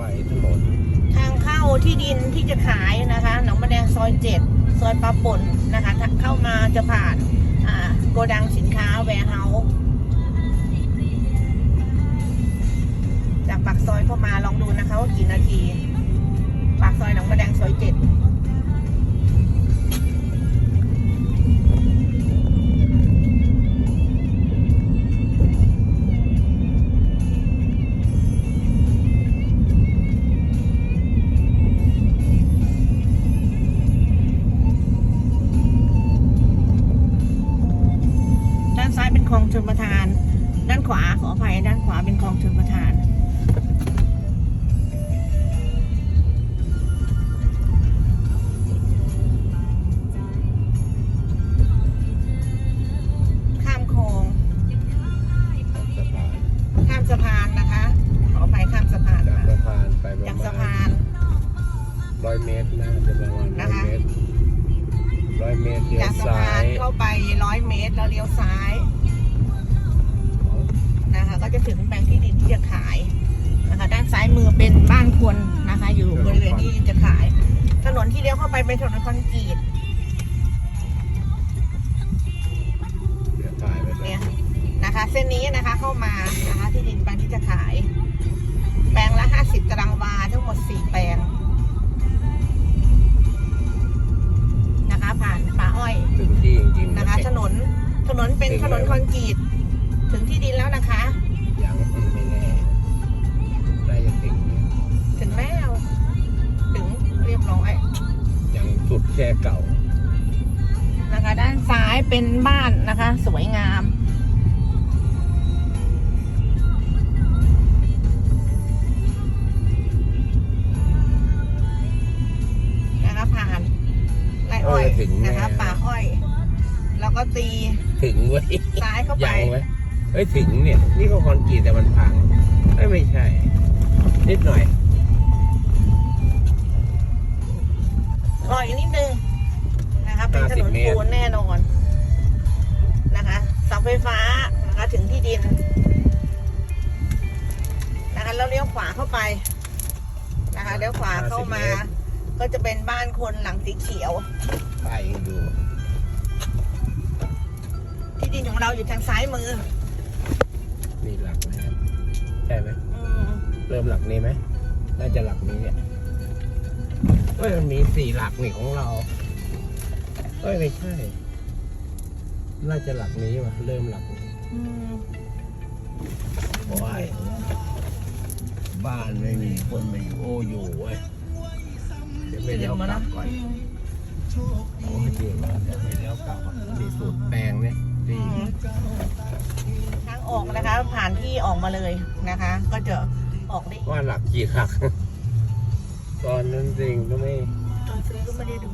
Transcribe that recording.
ไปถนนทางเข้าที่ดินที่จะขายนะคะหนองมะแดงซอยเจ็ดซอยปลาป่นนะคะถ้าเข้ามาจะผ่านอ่าโกดังสินค้าแวร์เฮาส์จากปากซอยเข้ามาลองดูนะคะว่ากี่นาที ปากซอยหนองมะแดง นคลองชลประทาน ด้านขวาขออภัยด้านขวาเป็นคลองชลประทาน ข้ามคลองสะพานข้ามสะพานนะคะ ขออภัยข้ามสะพานจากมาสะพานไปประจากมาสะณพานร้อยเมตรนะจะประมาณร้อยเมตรร้อยเมตรเลี้ยจากวสะซ้าพานยเข้าไปร้อยเมตรแล้วเลี้ยวซ้ายนะคะก็ จะถึงแปลงที่ดินที่จะขายนะคะด้านซ้ายมือเป็นบ้านคนนะคะ อยู่บริเวณที่จะขาย ถนนที่เลี้ยวเข้าไปเป็นถนนคอนกรีตเดี๋ยวถ่ายไปก่อนเนี่ยนะคะ เส้นนี้นะคะเข้ามานะคะที่ดินแปลงที่จะขาย แปลงละห้าสิบตารางวาทั้งหมดสี่แปลงนะคะผ่านป่าอ้อยถึงที่จริงๆนะคะ ถนนถนนเป็นถนนคอนกรีตถึงที่ดินแล้วนะคะ เป็นบ้านนะคะ สวยงาม นะคะผ่านไรอ้อยเออถึงแน่ นะคะป่าอ้อย แล้วก็ตีถึงเว้ยซ้ายเข้าไป ยังไหมเฮ้ยถึงเนี่ย นี่ก็คอนกรีตแต่มันพังเอ้ยไม่ใช่ นิดหน่อยรออีกนิดนึงนะคะเป็นถนน50เมตรปูนแน่นอนนะคะ เสาไฟฟ้านะคะถึงที่ดินนะคะแล้วเลี้ยวขวาเข้าไปนะคะเลี้ยวขวาเข้ามา ก็จะเป็นบ้านคนหลังสีเขียว ไปดูที่ดินของเราอยู่ทางซ้ายมือนี่หลักนะครับใช่ไหมอืมเริ่มหลักนี้ไหมน่าจะหลักนี้เนี่ยเฮ้ยมันมีสี่หลักนี่ของเราเฮ้ยไม่ใช่ น่าจะหลักนี้ว่ะเริ่มหลักนี้อืมโอ้ยบ้านไม่มีคนไม่อยู่โอ้อยู่เว้ยเดี๋ยวไปเลี้ยวกลับก่อนโอ้ยจริงเดี๋ยวไปเลี้ยวกลับก่อนนี่สูตรแปลงเนี่ยดีอืมทางออกนะคะ ผ่านที่ออกมาเลยนะคะ ก็จะออกได้อีกว่าหลักกี่หลัก ตอนนั้นจริงก็ไม่ตอนซื้อก็ไม่ได้ดู